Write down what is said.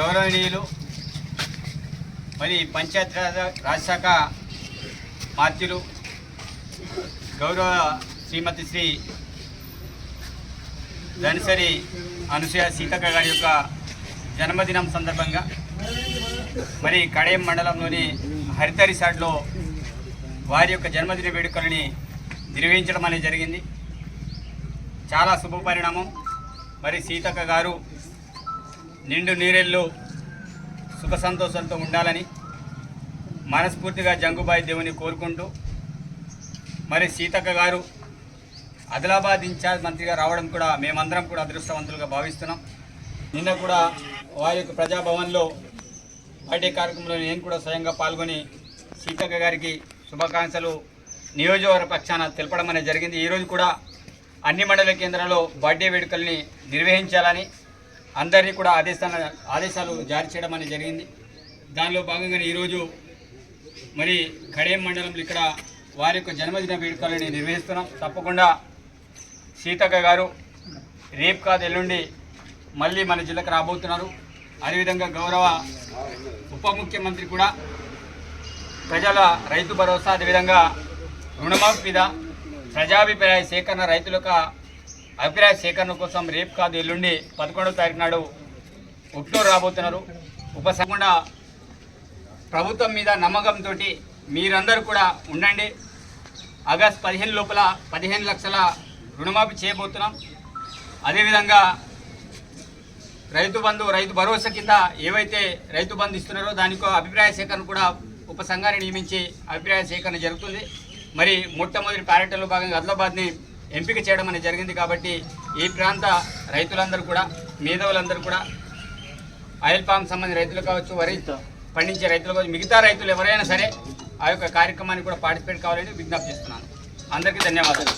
గౌరవనీయులు మరి పంచాయత్ రాజ రాజశాఖ మాత్యులు గౌరవ శ్రీమతి శ్రీ ధనసరి అనుసూయ సీతక్క గారి యొక్క జన్మదినం సందర్భంగా మరి కడయం మండలంలోని హరిత రిసార్ట్లో వారి యొక్క జన్మదిన వేడుకలని నిర్వహించడం అనేది జరిగింది. చాలా శుభ పరిణామం మరి సీతక్క గారు నిండు నీరెళ్ళు సుఖ సంతోషంతో ఉండాలని మనస్ఫూర్తిగా జంగుబాయి దేవుని కోరుకుంటూ మరి సీతక్క గారు ఆదిలాబాద్ ఇన్ఛార్జ్ మంత్రిగా రావడం కూడా మేమందరం కూడా అదృష్టవంతులుగా భావిస్తున్నాం. నిన్న కూడా వారి యొక్క ప్రజాభవన్లో బర్త్డే కార్యక్రమంలో నేను కూడా స్వయంగా పాల్గొని సీతక్క గారికి శుభాకాంక్షలు. నియోజకవర్గ పక్షాన తెలపడం అనేది జరిగింది. ఈరోజు కూడా అన్ని మండల కేంద్రాల్లో బర్త్డే వేడుకల్ని నిర్వహించాలని అందరినీ కూడా ఆదేశాల ఆదేశాలు జారీ చేయడం అనేది జరిగింది. దానిలో భాగంగానే ఈరోజు మరి కడేం మండలంలో ఇక్కడ వారి యొక్క జన్మదిన వేడుకలని నిర్వహిస్తున్నాం. తప్పకుండా సీతక్క గారు రేపు కాదు ఎల్లుండి మళ్ళీ మన జిల్లాకు రాబోతున్నారు. అదేవిధంగా గౌరవ ఉప ముఖ్యమంత్రి కూడా ప్రజల రైతు భరోసా అదేవిధంగా రుణమాఫీ మీద ప్రజాభిప్రాయ సేకరణ రైతులకు అభిప్రాయ సేకరణ కోసం రేపు కాదు ఎల్లుండి పదకొండవ తారీఖు నాడు ఒక్టోబర్ రాబోతున్నారు. ఉపసంకుండా ప్రభుత్వం మీద నమ్మకంతో మీరందరూ కూడా ఉండండి. ఆగస్ట్ పదిహేను లోపల పదిహేను లక్షల రుణమాఫీ చేయబోతున్నాం. అదేవిధంగా రైతు బంధు రైతు భరోసా కింద ఏవైతే రైతు బంధు ఇస్తున్నారో దానికి అభిప్రాయ సేకరణ కూడా ఉప సంఘాన్ని నియమించి అభిప్రాయ సేకరణ జరుగుతుంది. మరి మొట్టమొదటి పర్యటనలో భాగంగా ఆదిలాబాద్ని ఎంపిక చేయడం అనేది జరిగింది కాబట్టి ఈ ప్రాంత రైతులందరూ కూడా మేధావులందరూ కూడా ఆయిల్ పామ్ సంబంధించిన రైతులు కావచ్చు వరి పండించే రైతులు కావచ్చు మిగతా రైతులు ఎవరైనా సరే ఆ యొక్క కార్యక్రమాన్ని కూడా పార్టిసిపేట్ కావాలని విజ్ఞప్తి చేస్తున్నాను. అందరికీ ధన్యవాదాలు.